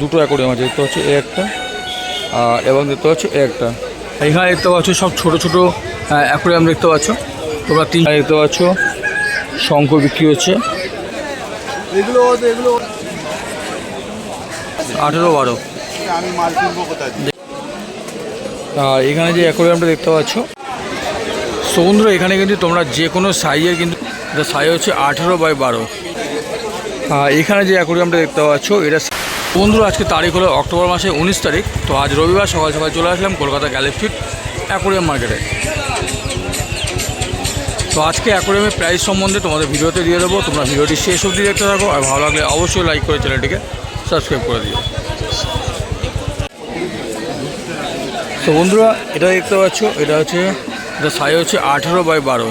দুটো অ্যাকোরিয়াম আছে দেখতে পাচ্ছ এই একটা আর এবং দেখতে পাচ্ছ এই একটা। এখানে দেখতে পাচ্ছ সব ছোট ছোট অ্যাকোরিয়াম দেখতে পাচ্ছ। তোমরা তিন দেখতে পাচ্ছ শঙ্খ বিক্রি হচ্ছে। এগুলো এগুলো আঠেরো বারো। আর এখানে যে অ্যাকোরিয়ামটা দেখতে পাচ্ছ সমুদ্র এখানে কিন্তু তোমরা যে কোনো সাইজের কিন্তু এটা সাইজ হচ্ছে আঠেরো বাই বারো। এখানে যে অ্যাকোরিয়ামটা দেখতে পাচ্ছ এটা বন্ধু আজকে তারিখ হলো অক্টোবর মাসে উনিশ তারিখ। তো আজ রবিবার সকাল সকাল চলে আসলাম কলকাতা গ্যালেক্সিট অ্যাকোরিয়াম মার্কেটে। তো আজকে অ্যাকোরিয়ামের প্রাইস সম্বন্ধে তোমাদের ভিডিওতে দিয়ে দেবো। তোমরা ভিডিওটি শেষ অবধি দেখতে থাকো আর ভালো লাগলে অবশ্যই লাইক করে চ্যানেলটিকে সাবস্ক্রাইব করে দিও। তো বন্ধুরা, এটা দেখতে পাচ্ছ, এটা হচ্ছে, এটা সাইজ হচ্ছে আঠেরো বাই বারো।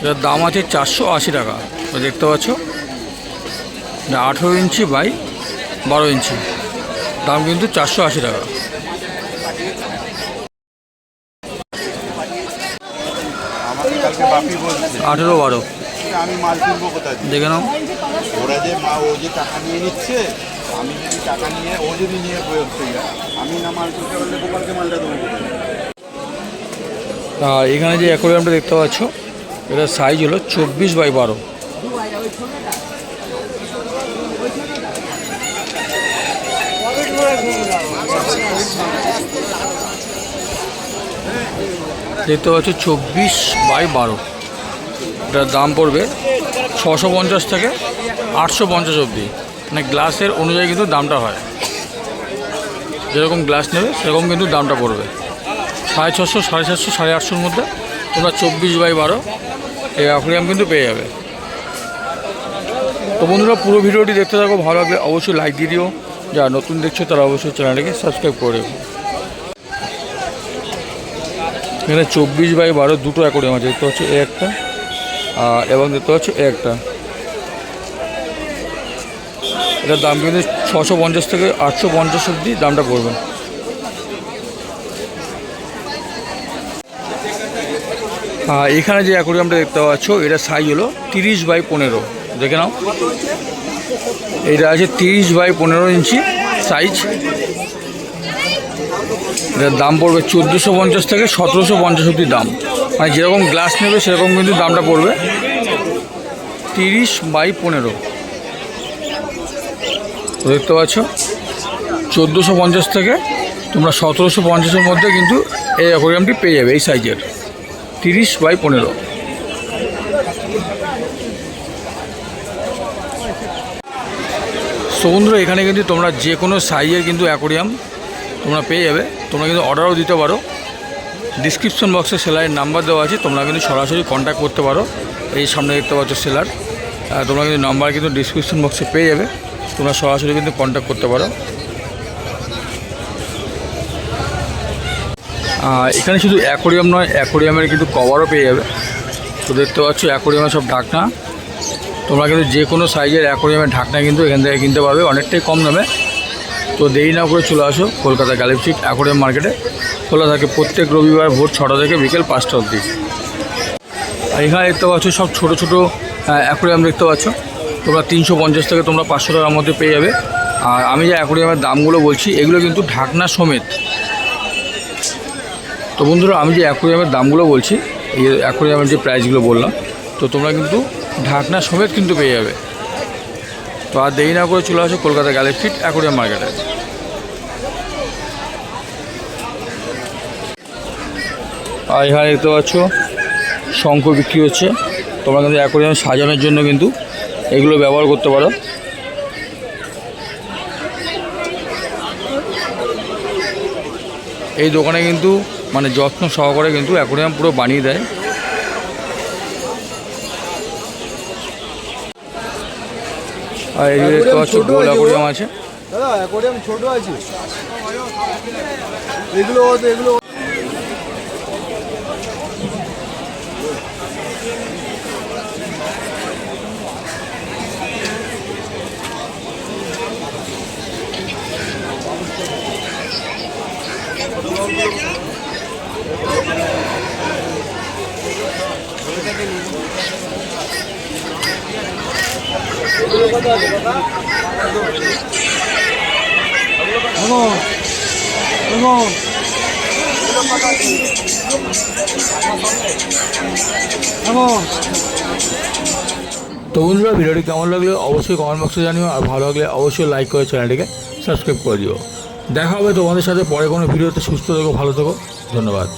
এটার দাম আছে চারশো আশি টাকা। দেখতে পাচ্ছ, এটা আঠেরো ইঞ্চি বাই বারো ইঞ্চি। দাম কিন্তু চারশো আশি টাকা। আঠেরো বারো। আমি মাল কিনবো কোথায় দেখে নাও। ওরা যে মা ও যে টাকা নিয়ে নিচ্ছে আমি যদি টাকা নিয়ে ও যদি নিয়ে আমি না মাল কিনতে পারলে গোপালকে মালটা দেবো আর এখানে যে অ্যাকোরিয়ামটা দেখতে পাচ্ছ এটার সাইজ হলো চব্বিশ বাই বারো। দেখতে পাচ্ছ চব্বিশ বাই বারো। এটার দাম পড়বে ছশো পঞ্চাশ থেকে আটশো পঞ্চাশ অবধি। মানে গ্লাসের অনুযায়ী কিন্তু দামটা হয়। যেরকম গ্লাস নেবে, সেরকম কিন্তু দামটা পড়বে। সাড়ে ছশো, সাড়ে সাতশো, সাড়ে আটশোর মধ্যে তোমরা চব্বিশ বাই বারো এই অ্যাকোরিয়াম কিন্তু পেয়ে যাবে। তো বন্ধুরা, পুরো ভিডিওটি দেখতে থাকো, ভালো লাগলে অবশ্যই লাইক দিয়ে দিও। যারা নতুন দেখছ তারা অবশ্যই চ্যানেলটিকে সাবস্ক্রাইব করে এখানে চব্বিশ বাই বারো দুটো অ্যাকোরিয়াম আছে, দেখতে হচ্ছে এ একটা, আর এবং দেখতে হচ্ছে এ একটা। এটার দাম কিন্তু ছশো পঞ্চাশ থেকে আটশো পঞ্চাশ অবধি দামটা পড়বে। এখানে যে অ্যাকোরিয়ামটা দেখতে পাচ্ছ এটা সাইজ হলো তিরিশ বাই পনেরো। দেখে নাও। এটা আছে তিরিশ বাই পনেরো ইঞ্চি সাইজ এটার দাম পড়বে চোদ্দোশো পঞ্চাশ থেকে সতেরোশো পঞ্চাশ অব্দি দাম। মানে যেরকম গ্লাস নেবে, সেরকম কিন্তু দামটা পড়বে। তিরিশ বাই পনেরো। দেখতে পাচ্ছ? চোদ্দোশো পঞ্চাশ থেকে তোমরা সতেরোশো পঞ্চাশের মধ্যে কিন্তু এই অ্যাকোরিয়ামটি পেয়ে যাবে, এই সাইজের তিরিশ বাই পনেরো। সমুদ্র এখানে কিন্তু তোমরা যে কোনো সাইজের কিন্তু অ্যাকোরিয়াম তোমরা পেয়ে যাবে। তোমরা কিন্তু অর্ডারও দিতে পারো। ডিসক্রিপশন বক্সে সেলারের নাম্বার দেওয়া আছে, তোমরা কিন্তু সরাসরি কন্ট্যাক্ট করতে পারো। এই সামনে দেখতে পাচ্ছ সেলার তোমরা কিন্তু নাম্বার কিন্তু ডিসক্রিপশন বক্সে পেয়ে যাবে। তোমরা সরাসরি কিন্তু কন্ট্যাক্ট করতে পারো। এখানে শুধু অ্যাকোরিয়াম নয় অ্যাকোরিয়ামের কিন্তু কভারও পেয়ে যাবে। তো দেখতে পাচ্ছ অ্যাকোরিয়ামের সব ঢাকনা তোমরা কিন্তু যে কোনো সাইজের অ্যাকোরিয়ামের ঢাকনা কিন্তু এখান থেকে কিনতে পারবে, অনেকটাই কম দামে। তো দেরি না করে চলে আসো কলকাতা গ্যালেক্সিক অ্যাকোরিয়াম মার্কেটে। খোলা থাকে প্রত্যেক রবিবার ভোর ছটা থেকে বিকেল পাঁচটা অবধি। আর এখানে দেখতে পাচ্ছ সব ছোটো ছোটো অ্যাকোরিয়াম দেখতে পাচ্ছ। তোমরা তিনশো পঞ্চাশ থেকে তোমরা পাঁচশো টাকার মধ্যে পেয়ে যাবে। আর আমি যে অ্যাকোরিয়ামের দামগুলো বলছি, এগুলো কিন্তু ঢাকনা সমেত। তো বন্ধুরা, আমি যে অ্যাকোরিয়ামের দামগুলো বলছি, এই অ্যাকোরিয়ামের যে প্রাইসগুলো বললাম তো তোমরা কিন্তু ঢাকনা সমেত কিন্তু পেয়ে যাবে। তো আর দেরি না করে চলে আসো কলকাতা গ্যালেক্সিট অ্যাকোরিয়াম মার্কেটে আর এখানে দেখতে পাচ্ছ? শঙ্খ বিক্রি হচ্ছে। তোমরা কিন্তু অ্যাকোরিয়াম সাজানোর জন্য কিন্তু এগুলো ব্যবহার করতে পারো। এই দোকানে কিন্তু মানে যত্ন সহকারে কিন্তু অ্যাকোরিয়াম পুরো বানিয়ে দেয়। আর এই দেখতে পাচ্ছ গোল অ্যাকোরিয়াম আছে দাদা অ্যাকোরিয়াম ছোট আছে। এগুলো এগুলো তো বন্ধুরা, ভিডিওটি কেমন লাগল অবশ্যই কমেন্ট বক্সে জানিও, আর ভালো লাগলে অবশ্যই লাইক করে চ্যানেলটিকে সাবস্ক্রাইব করে দিও। দেখা হবে তোমাদের সাথে পরে কোনো ভিডিওতে। সুস্থ থেকো, ভালো থেকো। ধন্যবাদ।